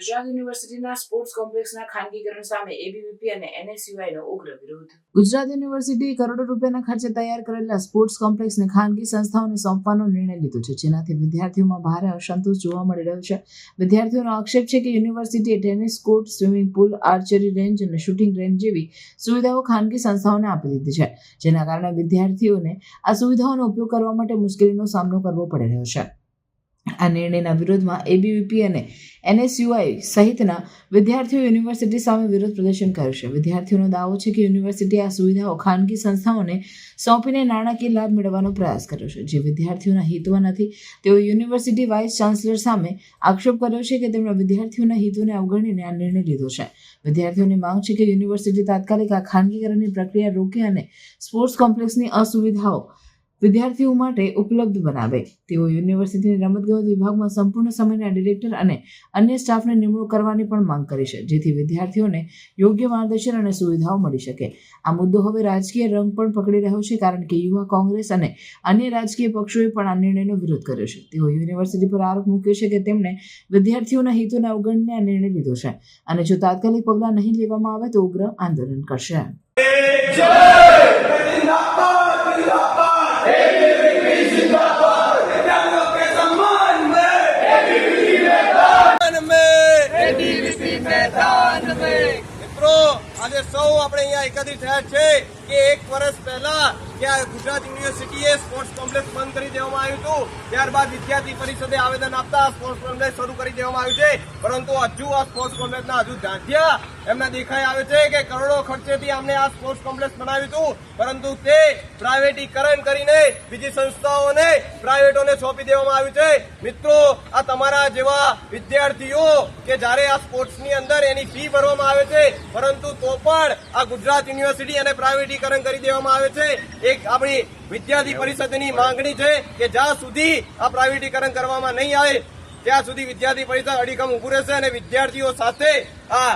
ગુજરાત યુનિવર્સિટીના સ્પોર્ટ્સ કોમ્પ્લેક્સના ખાનગીકરણ સામે એબીવીપી અને એનએસયુઆઈનો ઉગ્ર વિરોધ. ગુજરાત યુનિવર્સિટીએ કરોડો રૂપિયાના ખર્ચે તૈયાર કરેલા સ્પોર્ટ્સ કોમ્પ્લેક્સને ખાનગી સંસ્થાઓને સોંપવાનો નિર્ણય લીધો છે, જેનાથી વિદ્યાર્થીઓમાં ભારે અસંતોષ જોવા મળી રહ્યો છે. વિદ્યાર્થીઓનો આક્ષેપ છે કે યુનિવર્સિટીએ tennis court, swimming pool, archery range અને શૂટિંગ રેન્જ જેવી સુવિધાઓ ખાનગી સંસ્થાઓને આપી દીધી છે, જેના કારણે વિદ્યાર્થીઓને આ સુવિધાઓનો ઉપયોગ કરવા માટે મુશ્કેલીનો સામનો કરવો પડી રહ્યો છે. આ નિર્ણયના વિરોધમાં એબીવીપી અને એનએસયુઆઈ સહિતના વિદ્યાર્થીઓ યુનિવર્સિટી સામે વિરોધ પ્રદર્શન કરશે વિદ્યાર્થીઓનો દાવો છે કે યુનિવર્સિટી આ સુવિધાઓ ખાનગી સંસ્થાઓને સોંપીને નાણાકીય લાભ મેળવવાનો પ્રયાસ કર્યો છે. જે વિદ્યાર્થીઓના હિતમાં નથી, તેઓ યુનિવર્સિટી વાઇસ ચાન્સલર સામે આક્ષેપ કર્યો છે કે તેમણે વિદ્યાર્થીઓના હિતોને અવગણીને આ નિર્ણય લીધો છે. વિદ્યાર્થીઓની માંગ છે કે યુનિવર્સિટી તાત્કાલિક આ ખાનગીકરણની પ્રક્રિયા રોકે અને સ્પોર્ટ્સ કોમ્પ્લેક્સની અસુવિધાઓ વિદ્યાર્થીઓ માટે ઉપલબ્ધ બનાવે તેઓ યુનિવર્સિટીની રમતગમત વિભાગમાં સંપૂર્ણ સમયના ડિરેક્ટર અને અન્ય સ્ટાફને નિમણૂક કરવાની પણ માંગ કરી છે જેથી વિદ્યાર્થીઓને યોગ્ય માર્ગદર્શન અને સુવિધાઓ મળી શકે આ મુદ્દો હવે રાજકીય રંગ પણ પકડી રહ્યો છે કારણ કે યુવા કોંગ્રેસ અને અન્ય રાજકીય પક્ષોએ પણ આ નિર્ણયનો વિરોધ કર્યો છે તેઓ યુનિવર્સિટી પર આરોપ મૂક્યો છે કે તેમણે વિદ્યાર્થીઓના હિતોને અવગણીને આ નિર્ણય લીધો છે અને જો તાત્કાલિક પગલાં નહીં લેવામાં આવે તો ઉગ્ર આંદોલન કરશે આજે સૌ આપણે અહીંયા એકત્રિત થયા છે કે એક વર્ષ પહેલા ત્યાં ગુજરાત યુનિવર્સિટીએ સ્પોર્ટ્સ કોમ્પ્લેક્સ બંધ કરી દેવામાં આવ્યું હતું, ત્યારબાદ વિદ્યાર્થી પરિષદે આવેદન આપતા સ્પોર્ટ્સ કોમ્પ્લેક્સ શરૂ કરી દેવામાં આવ્યું છે. પરંતુ હજુ આ સ્પોર્ટ્સ કોમ્પ્લેક્સના હજુ ધાંધિયા એમના દેખાઈ આવે છે કે કરોડો ખર્ચેથી અમને આ સ્પોર્ટ્સ કોમ્પ્લેક્સ બનાવ્યું હતું. પરંતુ તે પ્રાઇવેટીકરણ કરીને બીજી સંસ્થાઓને પ્રાઇવેટોને સોંપી દેવામાં આવ્યું છે. મિત્રો, આ તમારા જેવા વિદ્યાર્થીઓ કે જ્યારે આ સ્પોર્ટ્સની અંદર એની ફી ભરવામાં આવે છે, પરંતુ તો પણ આ ગુજરાત યુનિવર્સિટી અને પ્રાઇવેટીકરણ કરી દેવામાં આવે છે. એક આપણી વિદ્યાર્થી પરિષદની માંગણી છે કે જ્યાં સુધી આ પ્રાઇવેટીકરણ કરવામાં નહીં આવે, ત્યાં સુધી વિદ્યાર્થી પરિષદ અડીખમ ઉભું રહેશે અને વિદ્યાર્થીઓ સાથે આ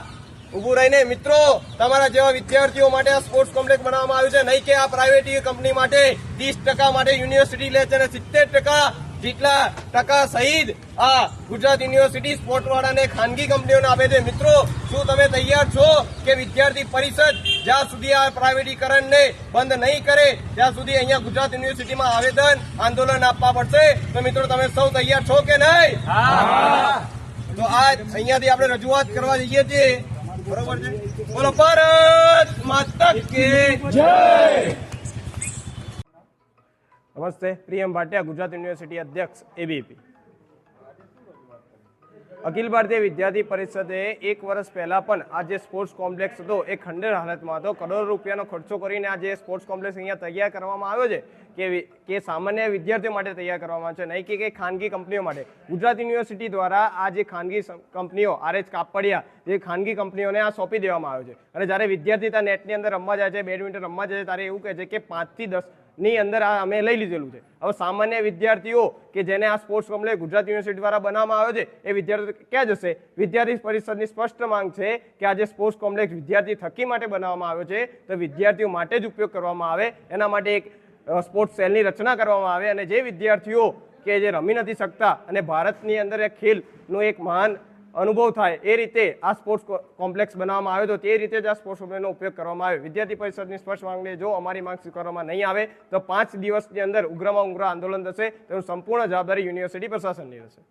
ઉભું રહીને મિત્રો તમારા જેવા વિદ્યાર્થીઓ માટે આ સ્પોર્ટ્સ કોમ્પ્લેક્સ બનાવવામાં આવ્યું છે. નહીં કે આ પ્રાઇવેટ કંપની માટે ત્રીસ ટકા માટે યુનિવર્સિટી લે છે અને સિત્તેર ટકા જેટલા ટકા સહિત આ ગુજરાત યુનિવર્સિટી સ્પોર્ટ વાળાને ખાનગી કંપનીઓને આપે છે. મિત્રો શું તમે તૈયાર છો કે વિદ્યાર્થી પરિષદ જ્યાં સુધી આ પ્રાઇવેટીકરણને બંધ નહીં કરે ત્યાં સુધી અહીંયા ગુજરાત યુનિવર્સિટીમાં આવેદન આંદોલન આપવા પડશે? તો મિત્રો તમે સૌ તૈયાર છો કે નહીં? તો આ અહીંયાથી આપણે રજૂઆત કરવા જઈએ છીએ. બરોબર છે? બોલો ભારત માતા કે જય! નમસ્તે પ્રિયમ ભાટિયા ગુજરાત યુનિવર્સિટી અધ્યક્ષ એબીપી અખિલ ભારતીય વિદ્યાર્થી પરિષદે એક વર્ષ પહેલા પણ આ જે સ્પોર્ટ્સ કોમ્પ્લેક્સ હતો. એ ખંડેર હાલતમાં હતો. કરોડો રૂપિયાનો ખર્ચો કરીને આ જે સ્પોર્ટ્સ કોમ્પ્લેક્સ અહીંયા તૈયાર કરવામાં આવ્યો છે કે કે સામાન્ય વિદ્યાર્થીઓ માટે તૈયાર કરવામાં છે, નહીં કે કે ખાનગી કંપનીઓ માટે. ગુજરાત યુનિવર્સિટી દ્વારા આ જે ખાનગી કંપનીઓ આરએચ કાપડિયા જે ખાનગી કંપનીઓને આ સોંપી દેવામાં આવ્યો છે. અને જ્યારે વિદ્યાર્થી ત્યાં નેટની અંદર રમવા જાય છે બેડમિન્ટન રમવા જાય છે, ત્યારે એવું કહે છે કે પાંચથી દસ ની અંદર આ અમે લઈ લીધેલું છે. હવે સામાન્ય વિદ્યાર્થીઓ કે જેને આ સ્પોર્ટ્સ કોમ્પ્લેક્સ ગુજરાત યુનિવર્સિટી દ્વારા બનાવવામાં આવ્યો છે, એ વિદ્યાર્થીઓ ક્યાં જશે? વિદ્યાર્થી પરિષદની સ્પષ્ટ માંગ છે કે આ જે સ્પોર્ટ્સ કોમ્પ્લેક્સ વિદ્યાર્થી થકી માટે બનાવવામાં આવ્યો છે, તો વિદ્યાર્થીઓ માટે જ ઉપયોગ કરવામાં આવે. એના માટે એક સ્પોર્ટ્સ સેલની રચના કરવામાં આવે અને જે વિદ્યાર્થીઓ કે જે રમી નથી શકતા અને ભારતની અંદર એક ખેલનું એક મહાન અનુભવ થાય એ રીતે આ સ્પોર્ટ્સ કોમ્પ્લેક્સ બનાવવામાં આવ્યો તો તે રીતે જ આ સ્પોર્ટ્સ કોમ્પ્લેક્સનો ઉપયોગ કરવામાં આવ્યો વિદ્યાર્થી પરિષદની સ્પષ્ટ માંગણી જો અમારી માંગ સ્વીકારવામાં નહીં આવે, તો પાંચ દિવસની અંદર ઉગ્રમાં ઉગ્ર આંદોલન થશે. તેનું સંપૂર્ણ જવાબદારી યુનિવર્સિટી પ્રશાસનની રહેશે